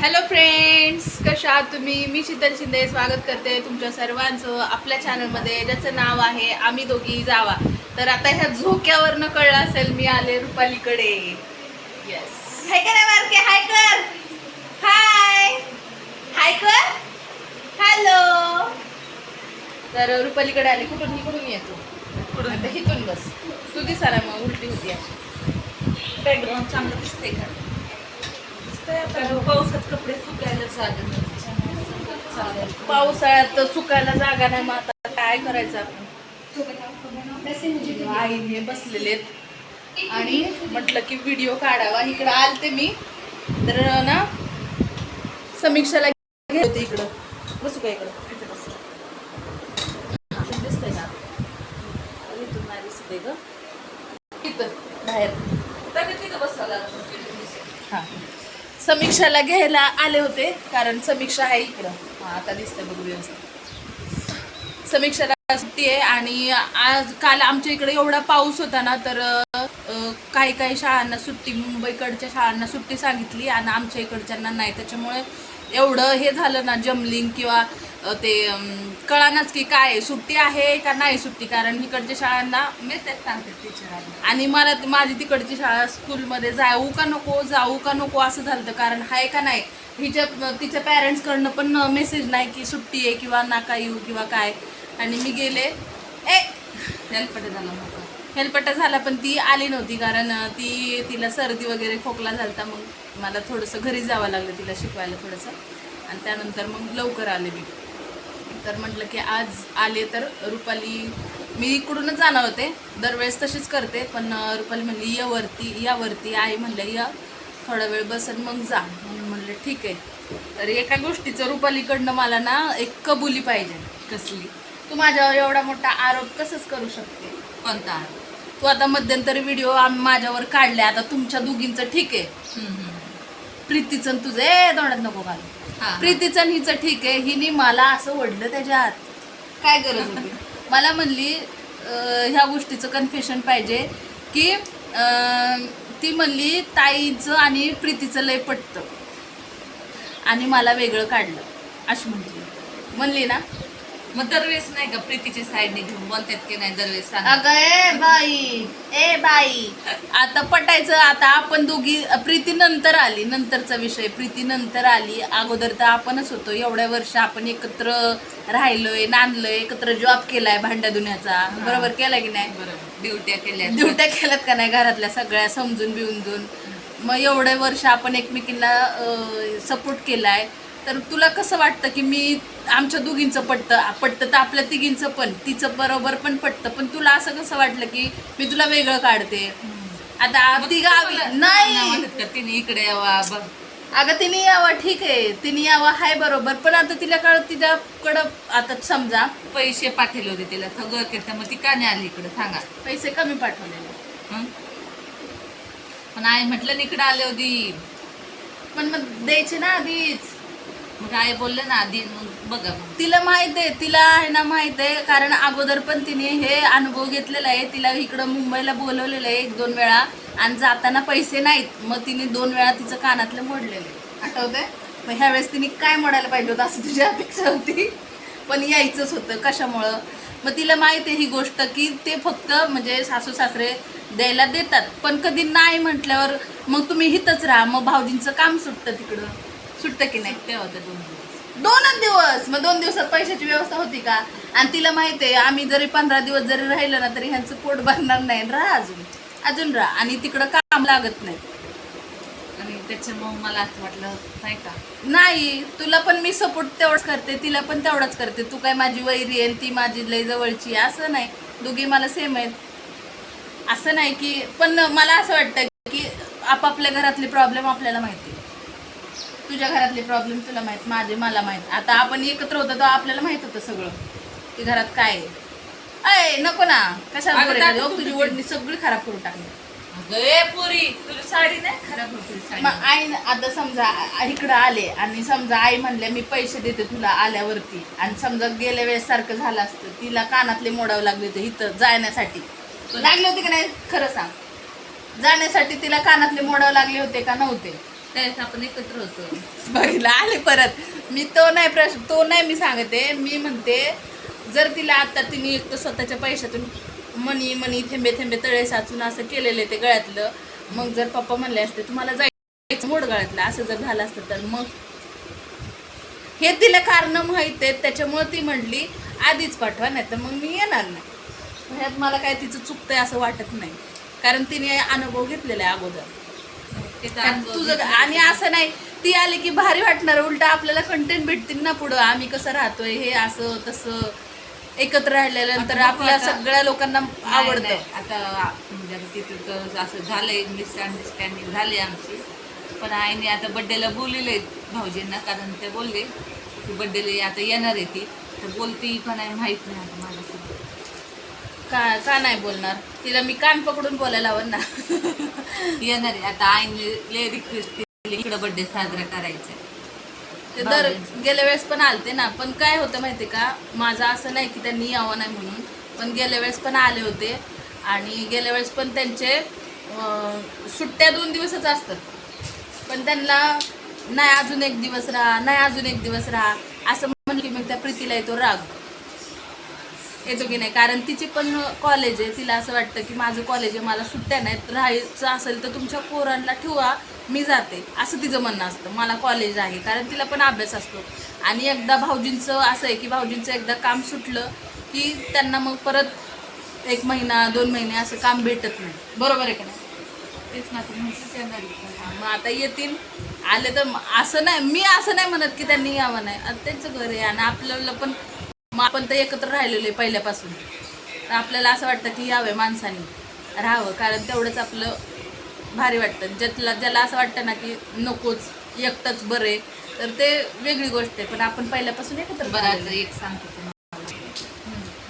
Hello friends कशा आहात तुम्ही? मी शीतल शिंदे. स्वागत करते तुमच्या सर्वांचं आपल्या चॅनलमध्ये ज्याचं नाव आहे आम्ही दोघी जावा. तर आता ह्या झोक्यावरनं कळलं असेल मी आले रुपालीकडे. येस हाय कर मारके हाय कर. हाय. हाय कर. हॅलो तर रुपालीकडे आले. कुठून इकडून येतो कुठून? आता इथून बस. तू दिसायला मग उलटी होती बॅकग्राऊंड चांगलं दिसतंय का? दिसतंय पावसात कपडे सुकायला चालेल पावसाळ्यात तर सुकायला जागा नाही मग आता काय करायचं आपण? आईने बसलेले आहेत. आणि म्हटलं की व्हिडिओ काढावा. इकडं आलते मी. तर ना समीक्षाला घेते इकडं. बसू का इकडं? इथं दिसतंय ना. इथून नाही दिसतंय ग. इथं बाहेर. तिथं बसायला हा. समीक्षाला घ्यायला आले होते कारण समीक्षा आहे इकडं. हा आता दिसतंय बघू व्यवस्थित. समीक्षाला सुट्टी आहे आणि आज काल आमच्या इकडे एवढा पाऊस होता ना तर काही काही शाळांना सुट्टी मुंबईकडच्या शाळांना सुट्टी सांगितली आणि आमच्या इकडच्यांना नाही. त्याच्यामुळे एवढं हे झालं ना जमलिंग किंवा ते अं, कळानाच की काय सुट्टी आहे का नाही सुट्टी? कारण इकडच्या शाळांना मेसेज सांगते टीचरांना आणि मला माझी तिकडची शाळा स्कूलमध्ये जाऊ का नको जाऊ का नको असं झालं कारण आहे का नाही हिच्या तिच्या पॅरेंट्सकडनं पण मेसेज नाही की सुट्टी आहे किंवा नाका येऊ किंवा काय. आणि मी गेले ए हेल्पटा झाला मोठा झाला पण ती आली नव्हती कारण ती तिला सर्दी वगैरे खोकला झाला मग. मला थोडंसं घरी जावं लागलं तिला शिकवायला थोडंसं. आणि त्यानंतर मग लवकर आले मी. तर म्हटलं की आज आले तर रुपाली मी इकडूनच जाणार होते. दरवेळेस तशीच करते पण रुपाली म्हणली या वरती या वरती आई म्हणलं या थोडा वेळ बसत मग जा. म्हणून म्हणलं ठीक आहे. तर एका गोष्टीचं रुपालीकडनं मला ना एक कबुली पाहिजे कसली. तू माझ्यावर एवढा मोठा आरोप कसंच करू शकते? कोणता तू आता मध्यंतरी व्हिडिओ माझ्यावर काढले आता तुमच्या दोघींचं ठीक आहे. प्रीतीचं तुझं ए तोंडात नको घालू. प्रीतीचं हिचं ठीक आहे हिने मला असं ओढलं त्याच्यात काय गरज होती? मला म्हणली ह्या गोष्टीचं कन्फेशन पाहिजे की ती म्हणली ताईचं आणि प्रीतीचं लय पटतं. आणि मला वेगळं काढलं अशी म्हणली म्हणली ना? मग दरवेळेस नाही का प्रीतीची साईडने घेऊन बोलतात की नाही दरवेळेस अगं ए बाई. ए बाई. आता पटायचं आता आपण दोघी प्रीती नंतर आली नंतरचा विषय. प्रीती नंतर आली अगोदर तर आपणच होतो. एवढ्या वर्ष आपण एकत्र राहिलोय नांदलोय एकत्र जॉब केलाय भांड्या दुन्याचा. बरोबर केलाय की नाही? बरोबर. ड्युट्या केल्या ड्युट्या केल्यात का नाही घरातल्या सगळ्या समजून बिवून मग एवढे वर्ष आपण एकमेकींना सपोर्ट केलाय. तर तुला कसं वाटतं की मी आमच्या दोघींचं पटतं? पटतं तर आपल्या तिघींचं पण. तिचं बरोबर पण पटतं. पण तुला असं कसं वाटलं की मी तुला वेगळं काढते? आता ती गावी नाही. तिने इकडे यावा? बघ. अगं तिने यावं ठीक आहे. तिने यावं हाय बरोबर. पण आता तिला कळ तिच्याकडं आता समजा. पैसे पाठवले होते तिला. सगळं केलं मग ती का नाही आली इकडे? सांगा. पैसे कमी पाठवलेले? पण आई म्हटलं इकडे आले होती. पण मग द्यायचे ना आधीच. मग आई बोलले ना आधी मग बघा. तिला माहीत आहे तिला आहे ना माहीत आहे कारण अगोदर पण तिने हे अनुभव घेतलेला आहे. तिला इकडं मुंबईला बोलवलेलं आहे एक दोन वेळा आणि जाताना पैसे नाहीत. मग तिने दोन वेळा तिचं कानातलं मोडलेले आठवतंय? मग ह्यावेळेस तिने काय मोडायला पाहिजे होतं असं तुझी अपेक्षा होती? पण यायचंच होतं कशामुळं? मग तिला माहिती आहे ही गोष्ट की ते फक्त म्हणजे सासू सासरे द्यायला देतात. पण कधी नाही म्हटल्यावर मग तुम्ही हिथंच राहा. मग भाऊजींचं काम सुटतं तिकडं. सुटतं की नाही? सुट्ट्या होत्या दोन दिवस. दोनच दिवस? मग दोन दिवसात पैशाची व्यवस्था होती का? आणि तिला माहिती आहे आम्ही जरी पंधरा दिवस जरी राहिलं ना तरी ह्यांचं पोट भरणार नाही. राहा अजून. अजून राहा. आणि तिकडं काम लागत नाही. आणि त्याच्यामुळे मला असं वाटलं नाही का? नाही तुला पण मी सपोर्ट तेवढंच करते तिला पण तेवढाच करते. तू काय माझी वैरी आहे आणि ती माझी लय जवळची आहे. असं नाही. दोघी मला सेम आहेत. असं नाही की पण मला असं वाटतं की आपापल्या घरातले प्रॉब्लेम आपल्याला माहिती तुझ्या घरातले प्रॉब्लेम तुला माहीत माझे मला माहीत. आता आपण एकत्र होतो तेव्हा आपल्याला माहीत होतं सगळं. की घरात काय आहे? अय नको ना. कशाला अगं, बोलायला दादा, लागली? तू तुझी तुझी- ओढणी सगळी खराब करून टाकली. अगं ए पोरी तुझी साडी नाही खराब होती साडी. मग आई आता समजा आ- इकडं आले आणि समजा आई म्हणल्या मी पैसे देते तुला आल्यावरती. आणि समजा गेल्या वेळेस सारखं झालं असतं तिला कानातले मोडावं लागले होते इथं जाण्यासाठी. लागले होते की नाही? खरं सांग. जाण्यासाठी तिला कानातले मोडावं लागले होते का नव्हते? त्यावेळेस आपण एकत्र होतो. बघितलं आले परत. मी तो नाही प्रश्न तो नाही मी सांगते. मी म्हणते जर तिला आता तिने एक तर स्वतःच्या पैशातून मनी मनी थेंबे थेंबे तळे साचून असं केलेलं आहे ते गळ्यातलं मग जर पप्पा म्हणले असते तुम्हाला जायचं मोड गळ्यातलं असं जर झालं असतं तर मग? हे तिला कारण माहीत आहेत त्याच्यामुळे ती म्हटली आधीच पाठवा नाही तर मग मी येणार नाही. ह्यात मला काय तिचं चुकतंय असं वाटत नाही. कारण तिने अनुभव घेतलेला आहे अगोदर ते तर आणि अनुभव तुझं. आणि असं नाही ती आली की भारी वाटणार उलट आपल्याला कंटेंट भेटतील ना पुढं आम्ही कसं राहतोय हे असं तसं एकत्र राहिल्यानंतर आपल्या. सगळ्या लोकांना आवडतं. आता म्हणजे आता तिथं तर असं झालंय मिसअंडरस्टँडिंग झाली आमची पण आईने आता बड्डेला बोललेले भाऊजींना कारण ते बोलले की बड्डेला आता येणार आहे ती तर बोलती का नाही माहीत नाही आता का का नाही बोलणार? तिला मी कान पकडून बोलायला हवं ना. येणार आहे. आता आईने लय रिक्वेस्ट केली. इकडं बड्डे साजरा करायचा. ते दर. गेल्या वेळेस पण आलते ना. पण काय होतं माहितीये का? माझं असं नाही की त्यांनी यावं नाही म्हणून. पण गेल्या वेळेस पण आले होते. आणि गेल्या वेळेस पण त्यांचे सुट्ट्या दोन दिवसच असतात. पण त्यांना नाही अजून एक दिवस राहा. नाही अजून एक दिवस राहा. असं म्हणलं की मग त्या प्रीतीला येतो राग. येतो की नाही? कारण तिची पण कॉलेज आहे. तिला असं वाटतं की माझं कॉलेज आहे मला सुट्ट्या नाहीत. राहायचं असेल तर तुमच्या पोरांना ठेवा मी जाते. असं तिचं म्हणणं असतं. मला कॉलेज आहे. कारण तिला पण अभ्यास असतो. आणि एकदा भाऊजींचं असं आहे की भाऊजींचं एकदा काम सुटलं की त्यांना मग परत एक महिना दोन महिने असं काम भेटत नाही. बरोबर आहे का नाही? तेच आहे. मग आता येतील. आले तर असं नाही मी असं नाही म्हणत की त्यांनी यावं नाही. त्यांचं घर आहे आणि आपल्याला पण मग आपण तर एकत्र राहिलेलो आहे पहिल्यापासून. तर आपल्याला असं वाटतं की यावे माणसाने राहावं कारण तेवढंच आपलं भारी वाटतं. ज्याला ज्याला असं वाटतं ना की नकोच एकटंच बरं आहे तर ते वेगळी गोष्ट आहे. पण आपण पहिल्यापासून एकत्र बरं. एक सांगतो तुम्हाला.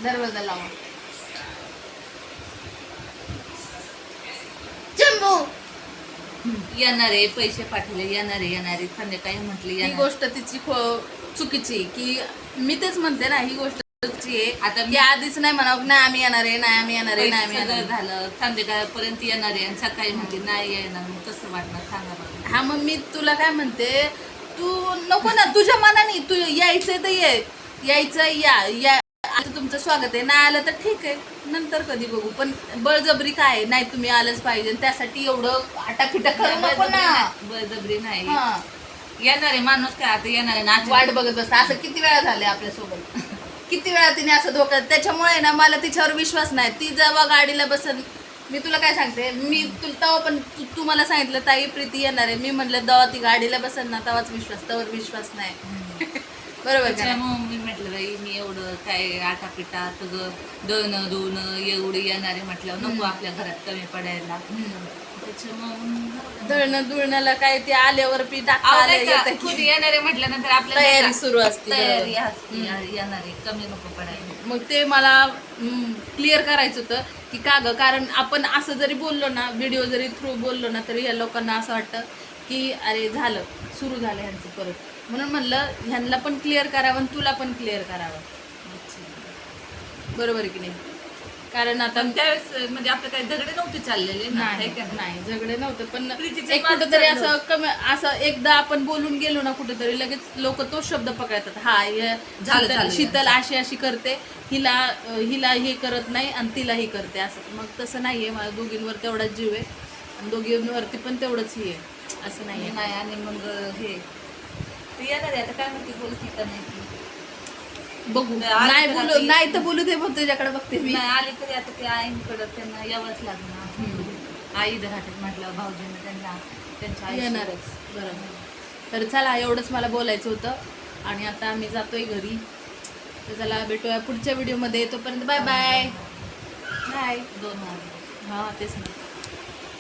दरवाजा लावा. जम्बू येणार आहे पैसे पाठवले येणार आहे येणार. आहे संध्याकाळी म्हटले ही गोष्ट तिची चुकीची की मी तेच म्हणते ना ही गोष्ट आहे. आता मी- आधीच नाही म्हणावं नाही आम्ही येणार आहे नाही आम्ही येणार आहे नाही आम्ही येणार आहे. झालं. संध्याकाळपर्यंत येणार आहे आणि सकाळी म्हणते नाही येणार. मग कसं वाटणार सांगा बरं. हा मग मी तुला काय म्हणते तू नको ना तुझ्या मनाने तू यायचंय तर ये. यायचं या या. आता तुमचं स्वागत आहे. नाही आलं तर ठीक आहे. नंतर कधी बघू. पण बळजबरी काय आहे? नाही तुम्ही आलंच पाहिजे. आणि त्यासाठी एवढं आटापिटा करू नको ना. बळजबरी नाही. हा. येणार आहे माणूस काय आता येणार आहे नाच वाट बघत बसता असं किती वेळा झाले आपल्यासोबत? किती वेळा तिने असं धोका त्याच्यामुळे ना मला तिच्यावर विश्वास नाही. ती जेव्हा गाडीला बसन मी तुला काय सांगते? मी तू तेव्हा पण तू तू मला सांगितलं ताई प्रीती येणार. आहे मी म्हणलं जेव्हा ती गाडीला बसन ना तेव्हाच विश्वास. तेव्हा विश्वास नाही. बरोबर का? नाही? त्याच्यामुळे मी म्हटलं बाई मी एवढं काय आटापिटा सगळं दळणं धुणं एवढं येणार आहे म्हटलं नको आपल्या घरात कमी पडायला. त्याच्यामुळे दळणं दुळण्याला काय ते आल्यावर पी अहो, टाका नाही का, येतं खुद की येणार म्हटल्यानंतर आपल्याला तयारी सुरू असते. तयारी बरोबर. असते येणार. कमी नको पडायला. मग ते मला क्लिअर करायचं होतं की का ग? कारण आपण असं जरी बोललो ना व्हिडिओ जरी थ्रू बोललो ना तरी या लोकांना असं वाटतं की अरे झालं. सुरू झालं ह्यांचं परत. म्हणून म्हणलं ह्यांना पण क्लिअर करावं आणि तुला पण क्लिअर करावं. बरोबर आहे की नाही? कारण आता पण त्यावेळेस म्हणजे आपलं काही झगडे नव्हते चाललेले ना, नाही का नाही? झगडे नव्हते पण प्रीतीचं एक कुठंतरी चाललं असं कमी असं एकदा आपण बोलून गेलो ना कुठेतरी लगेच लोक तो शब्द पकडतात हा हे झालं, शीतल- झालं. शीतल अशी अशी करते हिला अं, हिला हे करत नाही आणि तिला हे करते असं मग तसं नाहीये माझ्या दोघींवर तेवढाच जीव आहे आणि दोघींवरती पण तेवढंच हे आहे असं नाहीये नाही आणि मग हे ते येणार आहे आता काय म्हणते बोलती का नाही? बघू. नाही, नाही बोलू नाही तर बोलू दे बघ तुझ्याकडे बघते मी. नाही आली तरी आता ते आईंकडं त्यांना यावंच लागणार आई राहतात म्हटलं भाऊजींना त्यांना त्यांच्या आईशी- येणारच बरोबर. तर चला एवढंच मला बोलायचं होतं. आणि आता आम्ही जातोय घरी. तर चला भेटूया पुढच्या व्हिडिओमध्ये तोपर्यंत बाय बाय बाय दोन. हां तेच ना.